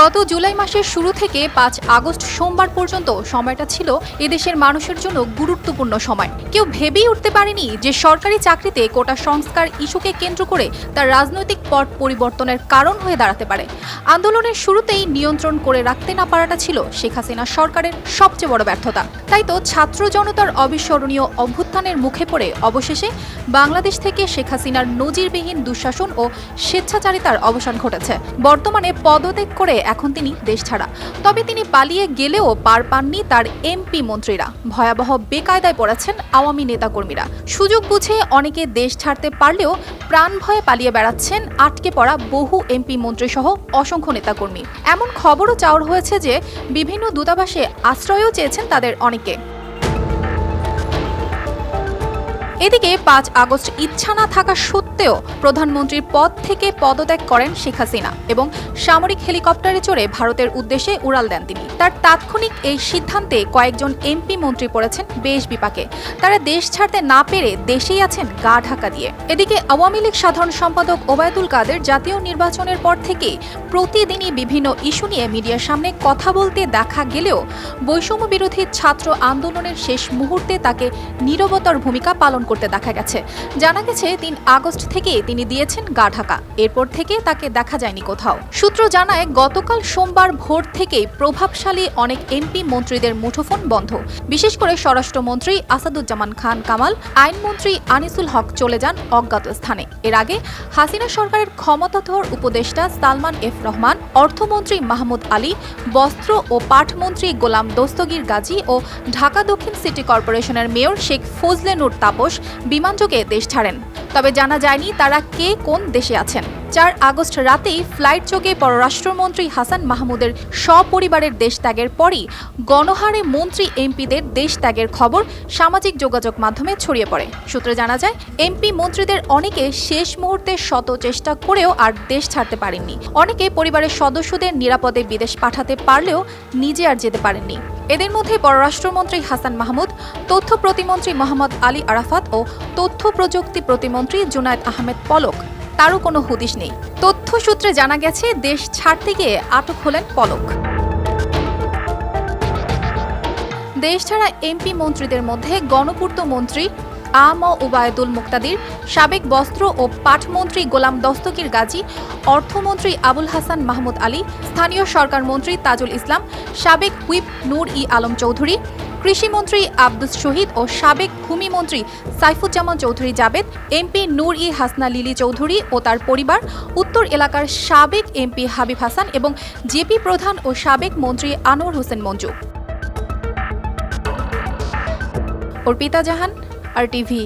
গত জুলাই মাসের শুরু থেকে পাঁচ আগস্ট সোমবার পর্যন্ত সময়টা ছিল এদেশের মানুষের জন্য গুরুত্বপূর্ণ সময়। কেউ ভেবেই উঠতে পারেনি যে সরকারি চাকরিতে কোটা সংস্কার ইস্যুকে কেন্দ্র করে তার রাজনৈতিক পট পরিবর্তনের কারণ হয়ে দাঁড়াতে পারে। আন্দোলনের শুরুতেই নিয়ন্ত্রণ করে রাখতে না পারাটা ছিল শেখ হাসিনা সরকারের সবচেয়ে বড় ব্যর্থতা। তাই তো ছাত্র জনতার অবিস্মরণীয় অভ্যুত্থানের মুখে পড়ে অবশেষে বাংলাদেশ থেকে শেখ হাসিনার নজিরবিহীন দুঃশাসন ও স্বেচ্ছাচারিতার অবসান ঘটেছে। বর্তমানে পদত্যাগ করে এখন তিনি দেশ ছাড়া। তবে তিনি পালিয়ে গেলেও পার পাননি তার এমপি মন্ত্রীরা। ভয়াবহ বেকায়দায় পড়াচ্ছেন আওয়ামী নেতাকর্মীরা। সুযোগ বুঝে অনেকে দেশ ছাড়তে পারলেও প্রাণ ভয়ে পালিয়ে বেড়াচ্ছেন আটকে পড়া বহু এমপি মন্ত্রী সহ অসংখ্য নেতাকর্মী। এমন খবরও চাওয়ার হয়েছে যে, বিভিন্ন দূতাবাসে আশ্রয়ও চেয়েছেন তাদের অনেকে। এদিকে পাঁচ আগস্ট ইচ্ছা না থাকা সত্ত্বেও প্রধানমন্ত্রীর পদ থেকে পদত্যাগ করেন শেখ হাসিনা এবং সামরিক হেলিকপ্টারে চড়ে ভারতের উদ্দেশ্যে উড়াল দেন তিনি। তার তাৎক্ষণিক এই সিদ্ধান্তে কয়েকজন এমপি মন্ত্রী পড়েছেন বেশ বিপাকে। তারা দেশ ছাড়তে না পেরে দেশেই আছেন গা ঢাকা দিয়ে। এদিকে আওয়ামী লীগ সাধারণ সম্পাদক ওবায়দুল কাদের জাতীয় নির্বাচনের পর থেকে প্রতিদিনই বিভিন্ন ইস্যু নিয়ে মিডিয়ার সামনে কথা বলতে দেখা গেলেও বৈষম্য বিরোধী ছাত্র আন্দোলনের শেষ মুহূর্তে তাকে নীরবতার ভূমিকা পালন করতে দেখা গেছে। জানা গেছে, তিন আগস্ট থেকে তিনি দিয়েছেন গা ঢাকা। এরপর থেকে তাকে দেখা যায়নি কোথাও। সূত্র জানায়, গতকাল সোমবার ভোর থেকেই প্রভাবশালী অনেক এমপি মন্ত্রীদের মুঠোফোন বন্ধ। বিশেষ করে স্বরাষ্ট্রমন্ত্রী আসাদুজ্জামান খান কামাল, আইনমন্ত্রী আনিসুল হক চলে যান অজ্ঞাত স্থানে। এর আগে হাসিনা সরকারের ক্ষমতাধর উপদেষ্টা সালমান এফ রহমান, অর্থমন্ত্রী মাহমুদ আলী, বস্ত্র ও পাটমন্ত্রী গোলাম দস্তগীর গাজী ও ঢাকা দক্ষিণ সিটি কর্পোরেশনের মেয়র শেখ ফজলে নূর তাপস বিমানযোগে দেশ ছাড়েন। তবে জানা যায়নি তারা কে কোন দেশে আছেন। চার আগস্ট রাতেই ফ্লাইট যোগে পররাষ্ট্রমন্ত্রী হাসান মাহমুদের সপরিবারের দেশ ত্যাগের পরই গণহারে মন্ত্রী এমপিদের দেশ ত্যাগের খবর সামাজিক যোগাযোগ মাধ্যমে ছড়িয়ে পড়ে। সূত্রে জানা যায়, এমপি মন্ত্রীদের অনেকে শেষ মুহূর্তে শত চেষ্টা করেও আর দেশ ছাড়তে পারেননি। অনেকে পরিবারের সদস্যদের নিরাপদে বিদেশ পাঠাতে পারলেও নিজে আর যেতে পারেননি। এদের মধ্যে পররাষ্ট্রমন্ত্রী হাসান মাহমুদ, তথ্য প্রতিমন্ত্রী মোহাম্মদ আলী আরাফাত ও তথ্য প্রযুক্তি প্রতিমন্ত্রী জুনায়দ আহমেদ পলক। তারও কোনো হুদিশ নেই। তথ্য সূত্রে জানা গেছে, দেশ ছাড়তে গিয়ে আটক হলেন পলক। দেশ ছাড়া এমপি মন্ত্রীদের মধ্যে গণপূর্ত মন্ত্রী আম উবায়দুল মুক্তাদির, সাবেক বস্ত্র ও পাটমন্ত্রী গোলাম দস্তগীর গাজী, অর্থমন্ত্রী আবুল হাসান মাহমুদ আলী, স্থানীয় সরকার মন্ত্রী তাজুল ইসলাম, সাবেক হুইপ নূর ই আলম চৌধুরী কৃষিমন্ত্রী আব্দুস শহীদ ও সাবেক ভূমিমন্ত্রী সাইফুজ্জামান চৌধুরী জাবেদ, এমপি নূর ই হাসনা লিলি চৌধুরী ও তার পরিবার, উত্তর এলাকার সাবেক এমপি হাবিব হাসান এবং জেপি প্রধান ও সাবেক মন্ত্রী Anwar Hossain Manju. Arpita Jahan, R TV.